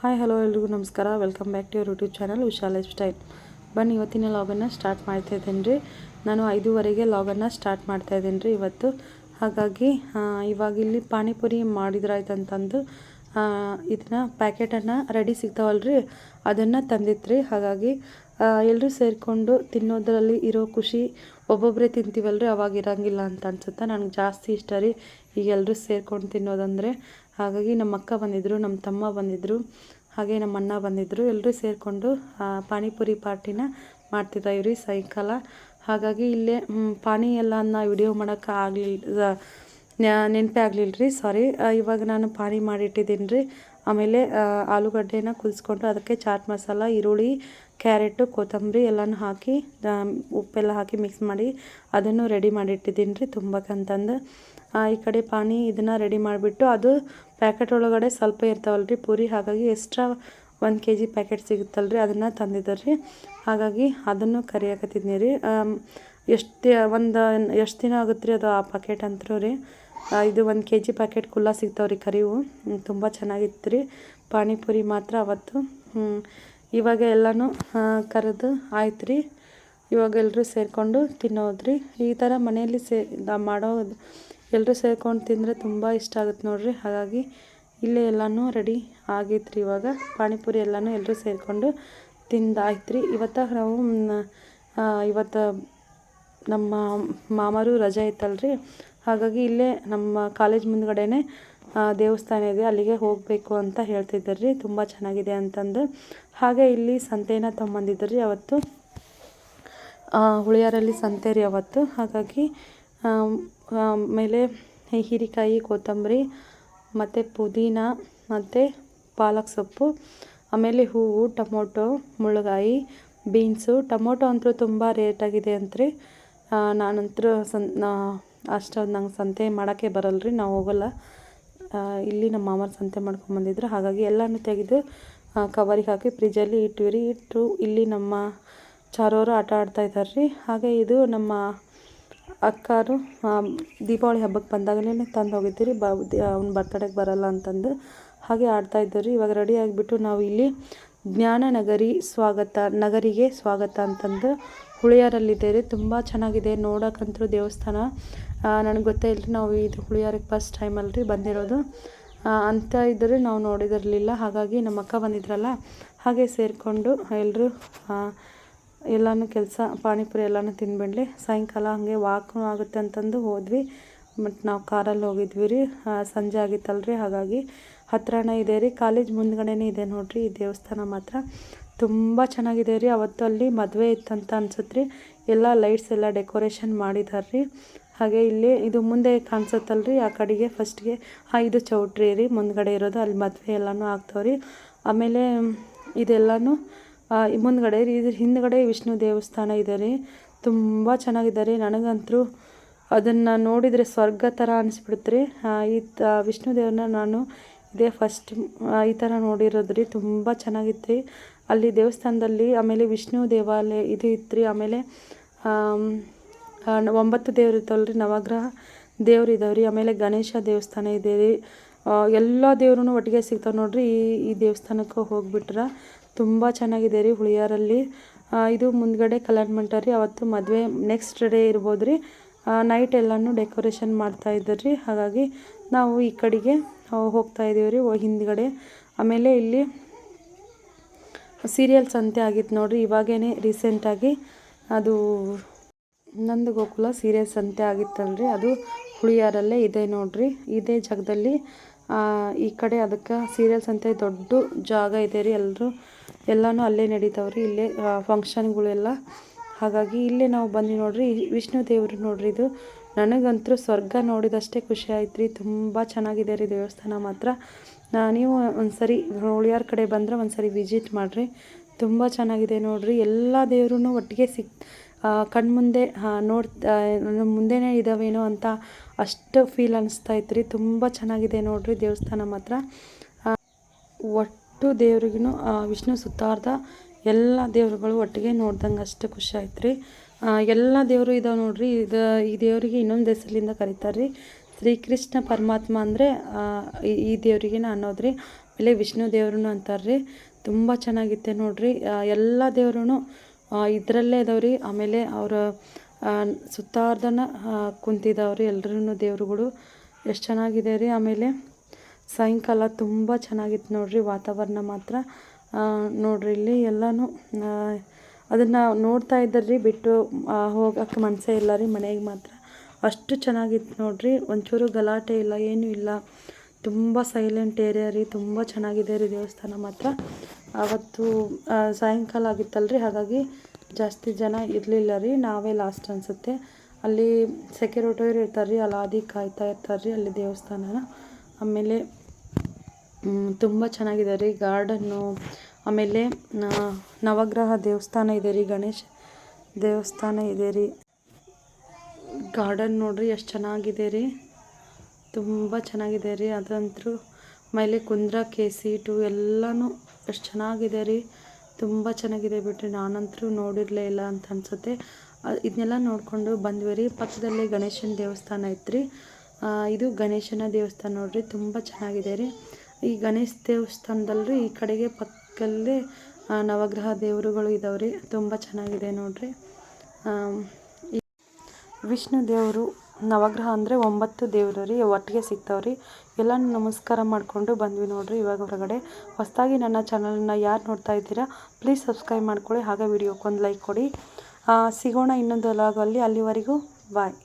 Hi hello ಎಲ್ರಿಗೂ ನಮಸ್ಕಾರ. Welcome back to your YouTube channel Usha lifestyle ಬನ್ನಿ, ಇವತ್ತಿನ ಲಾಗನ್ನು ಸ್ಟಾರ್ಟ್ ಮಾಡ್ತಾ ಇದ್ದೀನಿ ರೀ. ನಾನು ಐದೂವರೆಗೆ ಲಾಗನ್ನ ಸ್ಟಾರ್ಟ್ ಮಾಡ್ತಾ ಇದ್ದೀನಿ ರೀ ಇವತ್ತು. ಹಾಗಾಗಿ ಇವಾಗ ಇಲ್ಲಿ ಪಾನಿಪುರಿ ಮಾಡಿದ್ರಾಯ್ತಂತಂದು ಇದನ್ನ ಪ್ಯಾಕೆಟನ್ನು ರೆಡಿ ಸಿಗ್ತಾವಲ್ಲ ರೀ ಅದನ್ನು ತಂದಿತ್ತು ರೀ ಹಾಗಾಗಿ ಎಲ್ಲರೂ ಸೇರಿಕೊಂಡು ತಿನ್ನೋದರಲ್ಲಿ ಇರೋ ಖುಷಿ ಒಬ್ಬೊಬ್ಬರೇ ತಿಂತೀವಲ್ರಿ, ಅವಾಗ ಇರೋಂಗಿಲ್ಲ ಅಂತ ಅನ್ಸುತ್ತೆ? ನನಗೆ ಜಾಸ್ತಿ ಇಷ್ಟ ರೀ ಈಗ ಎಲ್ಲರೂ ಸೇರ್ಕೊಂಡು ತಿನ್ನೋದಂದರೆ. ಹಾಗಾಗಿ ನಮ್ಮ ಅಕ್ಕ ಬಂದಿದ್ದರು ನಮ್ಮ ತಮ್ಮ ಬಂದಿದ್ದರು ಹಾಗೆ ನಮ್ಮ ಅಣ್ಣ ಬಂದಿದ್ದರು ಎಲ್ಲರೂ ಸೇರಿಕೊಂಡು ಪಾನಿಪುರಿ ಪಾರ್ಟಿನ ಮಾಡ್ತಿದ್ದೀವಿ ರೀ ಸಾಯಂಕಾಲ. ಹಾಗಾಗಿ ಇಲ್ಲೇ ಪಾನಿ ಎಲ್ಲ ನಾ ವಿಡಿಯೋ ಮಾಡೋಕ್ಕೆ ಆಗಲಿಲ್ಲ ನೆನಪೇ ಆಗಲಿಲ್ಲ ರೀ ಸಾರಿ ಇವಾಗ ನಾನು ಪಾನಿ ಮಾಡಿಟ್ಟಿದ್ದೀನಿ ರೀ ಆಮೇಲೆ ಆಲೂಗಡ್ಡೆನ ಕುದಿಸ್ಕೊಂಡು ಅದಕ್ಕೆ ಚಾಟ್ ಮಸಾಲ, ಈರುಳ್ಳಿ ಕ್ಯಾರೆಟು, ಕೊತ್ತಂಬರಿ ಎಲ್ಲನೂ ಹಾಕಿ ಉಪ್ಪೆಲ್ಲ ಹಾಕಿ ಮಿಕ್ಸ್ ಮಾಡಿ ಅದನ್ನು ರೆಡಿ ಮಾಡಿಟ್ಟಿದ್ದೀನಿ ರೀ ತುಂಬಕ್ಕಂತಂದು. ಈ ಕಡೆ ಪಾನಿ ಇದನ್ನು ರೆಡಿ ಮಾಡಿಬಿಟ್ಟು ಅದು ಪ್ಯಾಕೆಟ್ ಒಳಗಡೆ ಸ್ವಲ್ಪ ಇರ್ತಾವಲ್ಲ ರೀ ಪೂರಿ, ಹಾಗಾಗಿ ಎಕ್ಸ್ಟ್ರಾ ಒಂದು ಕೆ ಜಿ ಪ್ಯಾಕೆಟ್ ಸಿಗುತ್ತಲ್ಲ ರೀ ಅದನ್ನು ತಂದಿದ್ದಾರೆ ರೀ. ಹಾಗಾಗಿ ಅದನ್ನು ಕರಿಯಾಕತ್ತಿದ್ನಿ ರೀ. ಎಷ್ಟು, ಒಂದು, ಎಷ್ಟು ದಿನ ಆಗುತ್ತೆ ರೀ ಅದು ಆ ಪ್ಯಾಕೆಟ್ ಅಂತರೂ ರೀ. ಇದು ಒಂದು ಕೆ ಜಿ ಪ್ಯಾಕೆಟ್ ಕುಲ್ಲ ಸಿಗ್ತಾವೆ ರೀ ಕರಿವು ತುಂಬ ಚೆನ್ನಾಗಿತ್ತು ರೀ. ಪಾನಿಪುರಿ ಮಾತ್ರ ಅವತ್ತು. ಇವಾಗ ಎಲ್ಲನೂ ಕರೆದು ಆಯ್ತು ರೀ ಇವಾಗ ಎಲ್ಲರೂ ಸೇರಿಕೊಂಡು ತಿನ್ನೋದ್ರಿ. ಈ ಥರ ಮನೆಯಲ್ಲಿ ಸೇ ಮಾಡೋದು ಎಲ್ಲರೂ ಸೇರ್ಕೊಂಡು ತಿಂದರೆ ತುಂಬ ಇಷ್ಟ ಆಗುತ್ತೆ ನೋಡಿರಿ. ಹಾಗಾಗಿ ಇಲ್ಲೇ ಎಲ್ಲನೂ ರೆಡಿ ಆಗೈತೆ ರೀ ಇವಾಗ. ಪಾನಿಪುರಿ ಎಲ್ಲನೂ ಎಲ್ಲರೂ ಸೇರಿಕೊಂಡು ತಿಂದಾಯ್ತು ರೀ ಇವತ್ತು ನಾವು ಇವತ್ತು ನಮ್ಮ ಮಾಮರು ರಜೆ ಇತ್ತಲ್ರಿ. ಹಾಗಾಗಿ ಇಲ್ಲೇ ನಮ್ಮ ಕಾಲೇಜ್ ಮುಂದ್ಗಡೆನೇ ದೇವಸ್ಥಾನ ಇದೆ ಅಲ್ಲಿಗೆ ಹೋಗಬೇಕು ಅಂತ ಹೇಳ್ತಿದ್ದಾರೆ ರೀ ತುಂಬ ಚೆನ್ನಾಗಿದೆ ಅಂತಂದು. ಹಾಗೆ ಇಲ್ಲಿ ಸಂತೆನ ತೊಗೊಂಬಂದಿದ್ದಾರೆ ರೀ ಅವತ್ತು ಹುಳಿಯಾರಲ್ಲಿ ಸಂತೆ ರೀ ಅವತ್ತು. ಹಾಗಾಗಿ ಆಮ್, ಆಮೇಲೆ ಹೀರಿಕಾಯಿ ಕೊತ್ತಂಬರಿ ಮತ್ತು ಪುದೀನ ಮತ್ತು ಪಾಲಕ್ ಸೊಪ್ಪು ಆಮೇಲೆ ಹೂವು ಟೊಮೊಟೊ ಮುಳ್ಳುಗಾಯಿ ಬೀನ್ಸು. ಟೊಮೊಟೊ ಅಂತೂ ತುಂಬ ರೇಟಾಗಿದೆ ಅಂತ್ರಿ. ನಾನಂತರೂ ಸನ್ ಅಷ್ಟೊಂದು ನಂಗೆ ಸಂತೆ ಮಾಡೋಕ್ಕೆ ಬರಲ್ಲ ರೀ ನಾವು ಹೋಗಲ್ಲ. ಇಲ್ಲಿ ನಮ್ಮ ಮಾಮರ ಸಂತೆ ಮಾಡ್ಕೊಂಬಂದಿದ್ರು ಹಾಗಾಗಿ ಎಲ್ಲನೂ ತೆಗೆದು ಕವರಿಗೆ ಹಾಕಿ ಫ್ರಿಜ್ಜಲ್ಲಿ ಇಟ್ಟಿವಿ ರೀ ಇಟ್ಟು ಇಲ್ಲಿ ನಮ್ಮ ಚಾರೋರು ಆಟ ಆಡ್ತಾ ಇದ್ದಾರೆ ರೀ ಹಾಗೆ ಇದು ನಮ್ಮ ಅಕ್ಕಾರು ದೀಪಾವಳಿ ಹಬ್ಬಕ್ಕೆ ಬಂದಾಗಲೇ ತಂದು ಹೋಗಿದ್ದೀರಿ. ಬ ಅವ್ನ ಬರ್ತಡೇಗೆ ಬರಲ್ಲ ಅಂತಂದು ಹಾಗೆ ಆಡ್ತಾ ಇದ್ದಾರೆ ರೀ ಇವಾಗ ರೆಡಿ ಆಗಿಬಿಟ್ಟು ನಾವು ಇಲ್ಲಿ ಜ್ಞಾನ ನಗರಿ ಸ್ವಾಗತ, ನಗರಿಗೆ ಸ್ವಾಗತ ಅಂತಂದು ಹುಳಿಯಾರಲ್ಲಿದೆ ರೀ ತುಂಬ ಚೆನ್ನಾಗಿದೆ. ನೋಡೋಕ್ಕಂತೂ ದೇವಸ್ಥಾನ. ನನಗೆ ಗೊತ್ತೇ ಇಲ್ಲ ರೀ ನಾವು ಇದು ಹುಳಿಯಾರಿಗೆ ಫಸ್ಟ್ ಟೈಮಲ್ಲಿ ರೀ ಬಂದಿರೋದು. ಅಂತ ಇದ್ದರೆ ನಾವು ನೋಡಿದಿರಲಿಲ್ಲ. ಹಾಗಾಗಿ ನಮ್ಮ ಅಕ್ಕ ಬಂದಿದ್ರಲ್ಲ, ಹಾಗೆ ಸೇರಿಕೊಂಡು ಎಲ್ಲರೂ ಎಲ್ಲಾನು ಕೆಲಸ, ಪಾನಿಪುರಿ ಎಲ್ಲಾನು ತಿಂದ್ಬಿಡ್ಲಿ ಸಾಯಂಕಾಲ ಹಾಗೆ ವಾಕು ಆಗುತ್ತೆ ಅಂತಂದು ಹೋದ್ವಿ. ಮತ್ತು ನಾವು ಕಾರಲ್ಲಿ ಹೋಗಿದ್ವಿ ರೀ ಸಂಜೆ ಆಗಿತ್ತಲ್ಲ ರೀ ಹಾಗಾಗಿ ಹತ್ರನೇ ಇದೆ ರೀ, ಕಾಲೇಜ್ ಮುಂದ್ಗಡೆನೇ ಇದೆ ನೋಡಿರಿ, ಈ ದೇವಸ್ಥಾನ ಮಾತ್ರ. ತುಂಬ ಚೆನ್ನಾಗಿದೆ ರೀ, ಅವತ್ತು ಅಲ್ಲಿ ಮದುವೆ ಇತ್ತಂತ ಅನ್ಸುತ್ತೆ ರೀ. ಎಲ್ಲ ಲೈಟ್ಸ್ ಎಲ್ಲ ಡೆಕೋರೇಷನ್ ಮಾಡಿದ್ದಾರೆ ರೀ. ಹಾಗೆ ಇಲ್ಲಿ ಇದು ಮುಂದೆ ಕಾಣಿಸುತ್ತಲ್ಲ ರೀ, ಆ ಕಡೆಗೆ ಫಸ್ಟ್ಗೆ ಹಾಂ ಇದು ಚೌಟ್ರಿ ರೀ, ಮುಂದ್ಗಡೆ ಇರೋದು, ಅಲ್ಲಿ ಮದುವೆ ಎಲ್ಲನೂ ರೀ. ಆಮೇಲೆ ಇದೆಲ್ಲನೂ ಮುಂದ್ಗಡೆ ರೀ, ಇದ್ರ ಹಿಂದ್ಗಡೆ ವಿಷ್ಣು ದೇವಸ್ಥಾನ ಇದೆ ರೀ. ತುಂಬ ಚೆನ್ನಾಗಿದೆ ರೀ ನನಗಂತೂ ಅದನ್ನು ನೋಡಿದರೆ ಸ್ವರ್ಗ ಥರ ಅನಿಸ್ಬಿಡುತ್ತೆ ರೀ. ಈ ತ ವಿಷ್ಣು ದೇವ್ರನ್ನ ನಾನು ಇದೇ. ಫಸ್ಟ್ ಈ ಥರ ನೋಡಿರೋದು ರೀ ತುಂಬ ಚೆನ್ನಾಗಿತ್ತು. ರೀ ಅಲ್ಲಿ ದೇವಸ್ಥಾನದಲ್ಲಿ ಆಮೇಲೆ ವಿಷ್ಣು ದೇವಾಲಯ ಇದು ಇತ್ತು ರೀ ಆಮೇಲೆ ಒಂಬತ್ತು ದೇವ್ರು ಇರ್ತಾವಲ್ಲ ರೀ ನವಗ್ರಹ ದೇವ್ರು ಇದಾವೆ ರೀ ಆಮೇಲೆ ಗಣೇಶ ದೇವಸ್ಥಾನ ಇದೆ. ರೀ ಎಲ್ಲ ದೇವ್ರೂ ಒಟ್ಟಿಗೆ ಸಿಗ್ತಾವೆ ನೋಡ್ರಿ. ಈ ಈ ದೇವಸ್ಥಾನಕ್ಕೆ ಹೋಗ್ಬಿಟ್ರೆ ತುಂಬ ಚೆನ್ನಾಗಿದೆ ರೀ ಹುಳಿಯಾರಲ್ಲಿ. ಇದು ಮುಂದ್ಗಡೆ ಕಲ್ಯಾಣ ಮಂಟ ರೀ. ಅವತ್ತು ಮದುವೆ ನೆಕ್ಸ್ಟ್ ಡೇ ಇರ್ಬೋದು ರೀ ನೈಟ್ ಎಲ್ಲನೂ ಡೆಕೋರೇಷನ್ ಮಾಡ್ತಾ ಇದ್ದಾರೆ ರೀ ಹಾಗಾಗಿ ನಾವು ಈ ಕಡೆಗೆ ಹೋಗ್ತಾ ಇದ್ದೀವಿ ರೀ ಹಿಂದ್ಗಡೆ. ಆಮೇಲೆ ಇಲ್ಲಿ ಸೀರಿಯಲ್ಸ್ ಸಂತೆ ಆಗಿತ್ತು ನೋಡ್ರಿ, ಇವಾಗೇನೆ ರೀಸೆಂಟಾಗಿ ಅದು ನಂದು ಗೋಕುಲ ಸೀರಿಯಲ್ ಸಂತೆ ಆಗಿತ್ತಲ್ರಿ, ಅದು ಹುಳಿಯಾರಲ್ಲೇ ಇದೆ ನೋಡ್ರಿ. ಇದೇ ಜಾಗದಲ್ಲಿ ಈ ಕಡೆ ಅದಕ್ಕೆ ಸೀರಿಯಲ್ಸ್ ಸಂತೆ ದೊಡ್ಡ ಜಾಗ ಇದೆ ರೀ ಎಲ್ಲರೂ ಎಲ್ಲನೂ ಅಲ್ಲೇ ನಡೀತಾವ್ರಿ, ಇಲ್ಲೇ ಫಂಕ್ಷನ್ಗಳೆಲ್ಲ ಹಾಗಾಗಿ ಇಲ್ಲೇ ನಾವು ಬಂದು ನೋಡ್ರಿ, ವಿಷ್ಣು ದೇವರು ನೋಡ್ರಿ ಇದು. ನನಗಂತೂ ಸ್ವರ್ಗ ನೋಡಿದಷ್ಟೇ ಖುಷಿ ಆಯ್ತು ರೀ ತುಂಬ ಚೆನ್ನಾಗಿದೆ ರೀ ದೇವಸ್ಥಾನ ಮಾತ್ರ. ನೀವು ಒಂದು ಹುಳಿಯಾರ ಕಡೆ ಬಂದರೆ ಒಂದ್ಸರಿ ವಿಸಿಟ್ ಮಾಡಿರಿ. ತುಂಬ ಚೆನ್ನಾಗಿದೆ ನೋಡಿರಿ. ಎಲ್ಲ ದೇವರೂ ಒಟ್ಟಿಗೆ ಸಿಕ್ ಕಣ್ಮುಂದೆ ನೋಡ್ತಾ ಮುಂದೆನೇ ಇದ್ದಾವೇನೋ ಅಂತ ಅಷ್ಟು ಫೀಲ್ ಅನ್ನಿಸ್ತಾ ಇತ್ತು ರೀ ತುಂಬ ಚೆನ್ನಾಗಿದೆ ನೋಡಿರಿ ದೇವಸ್ಥಾನ ಮಾತ್ರ. ಒಟ್ಟು ದೇವ್ರಿಗೂ ವಿಷ್ಣು ಸುತ್ತಾರ್ದ ಎಲ್ಲ ದೇವರುಗಳು ಒಟ್ಟಿಗೆ ನೋಡ್ದಂಗೆ ಅಷ್ಟು ಖುಷಿ ಆಯ್ತು ರೀ ಎಲ್ಲ ದೇವರು ಇದಾವೆ ನೋಡ್ರಿ. ಇದು, ಈ ದೇವರಿಗೆ ಇನ್ನೊಂದು ಹೆಸರಿಂದ ಕರೀತಾರೆ ರೀ ಶ್ರೀಕೃಷ್ಣ ಪರಮಾತ್ಮ ಅಂದರೆ ಈ ದೇವರಿಗೆ ನಾನು ರೀ ಆಮೇಲೆ ವಿಷ್ಣು ದೇವ್ರೂ ಅಂತಾರೆ ರೀ ತುಂಬ ಚೆನ್ನಾಗಿತ್ತೆ ನೋಡ್ರಿ. ಎಲ್ಲ ದೇವ್ರೂ ಇದರಲ್ಲೇ ಇದಾವ್ರಿ. ಆಮೇಲೆ ಅವರ ಸುತ್ತಾರ್ದನ ಕುಂತಿದ್ದಾವ್ರಿ ಎಲ್ಲರೂ ದೇವ್ರುಗಳು. ಎಷ್ಟು ಚೆನ್ನಾಗಿದೆ ರೀ. ಆಮೇಲೆ ಸಾಯಂಕಾಲ ತುಂಬ ಚೆನ್ನಾಗಿತ್ತು ನೋಡ್ರಿ ವಾತಾವರಣ ಮಾತ್ರ. ನೋಡ್ರಿ ಇಲ್ಲಿ ಎಲ್ಲನೂ ಅದನ್ನು ನೋಡ್ತಾ ಇದ್ದರ್ರಿ, ಬಿಟ್ಟು ಹೋಗಕ್ಕೆ ಮನಸ್ಸೇ ಇಲ್ಲ ರೀ ಮನೆಗೆ ಮಾತ್ರ. ಅಷ್ಟು ಚೆನ್ನಾಗಿತ್ತು ನೋಡಿರಿ. ಒಂಚೂರು ಗಲಾಟೆ ಇಲ್ಲ, ಏನೂ ಇಲ್ಲ. ತುಂಬ ಸೈಲೆಂಟ್ ಏರಿಯಾ ರೀ, ತುಂಬ ಚೆನ್ನಾಗಿದೆ ರೀ ದೇವಸ್ಥಾನ ಮಾತ್ರ. ಆವತ್ತು ಸಾಯಂಕಾಲ ಸಾಯಂಕಾಲ ಆಗಿತ್ತಲ್ರಿ, ಹಾಗಾಗಿ ಜಾಸ್ತಿ ಜನ ಇರಲಿಲ್ಲ ರೀ, ನಾವೇ ಲಾಸ್ಟ್ ಅನಿಸುತ್ತೆ. ಅಲ್ಲಿ ಸೆಕ್ಯೂರಿಟಿಯವ್ರು ಇರ್ತಾರೆ ರೀ ಅಲಾದಿ ಕಾಯ್ತಾ ಇರ್ತಾರೆ ರೀ ಅಲ್ಲಿ ದೇವಸ್ಥಾನನ. ಆಮೇಲೆ ತುಂಬ ಚೆನ್ನಾಗಿದೆ ರೀ ಗಾರ್ಡನ್ನು ಆಮೇಲೆ ನವಗ್ರಹ ದೇವಸ್ಥಾನ ಇದೆ ರೀ ಗಣೇಶ ದೇವಸ್ಥಾನ ಇದೆ ರೀ. ಗಾರ್ಡನ್ ನೋಡ್ರಿ ಎಷ್ಟು ಚೆನ್ನಾಗಿದೆ ರೀ. ತುಂಬ ಚೆನ್ನಾಗಿದೆ ರೀ. ಅದಂತರೂ ಕುಂದ್ರ ಕುಂದ್ರಕ್ಕೆ ಸೀಟು ಎಲ್ಲನೂ ಎಷ್ಟು ಚೆನ್ನಾಗಿದೆ ರೀ. ತುಂಬ ಚೆನ್ನಾಗಿದೆ ಬಿಟ್ಟರೆ ನಾನಂತರೂ ನೋಡಿರಲೇ ಇಲ್ಲ ಅಂತ ಅನಿಸುತ್ತೆ. ಇದನ್ನೆಲ್ಲ ನೋಡಿಕೊಂಡು ಬಂದ್ವಿ ರೀ. ಪಕ್ಕದಲ್ಲೇ ಗಣೇಶನ ದೇವಸ್ಥಾನ ಐತ್ರಿ. ಆ, ಇದು ಗಣೇಶನ ದೇವಸ್ಥಾನ ನೋಡ್ರಿ. ತುಂಬ ಚೆನ್ನಾಗಿದೆ ರೀ. ಈ ಗಣೇಶ ದೇವಸ್ಥಾನದಲ್ಲಿ ಈ ಕಡೆಗೆ ಪಕ್ಕದಲ್ಲೇ ನವಗ್ರಹ ದೇವರುಗಳು ಇದಾವೆ ರೀ ತುಂಬ ಚೆನ್ನಾಗಿದೆ ನೋಡ್ರಿ. ವಿಷ್ಣು ದೇವರು, ನವಗ್ರಹ ಅಂದರೆ ಒಂಬತ್ತು ದೇವರು ರೀ, ಒಟ್ಟಿಗೆ ಸಿಗ್ತಾವ್ರಿ. ಎಲ್ಲ ನಮಸ್ಕಾರ ಮಾಡಿಕೊಂಡು ಬಂದ್ವಿ ನೋಡ್ರಿ ಇವಾಗ ಹೊರಗಡೆ. ಹೊಸದಾಗಿ ನನ್ನ ಚಾನಲನ್ನ ಯಾರು ನೋಡ್ತಾ ಇದ್ದೀರಾ, ಪ್ಲೀಸ್ ಸಬ್ಸ್ಕ್ರೈಬ್ ಮಾಡ್ಕೊಳ್ಳಿ. ಹಾಗೆ ವಿಡಿಯೋಕ್ಕೊಂದು ಲೈಕ್ ಕೊಡಿ. ಸಿಗೋಣ ಇನ್ನೊಂದು ಲಾಗಲ್ಲಿ ಅಲ್ಲಿವರೆಗೂ ಬಾಯ್.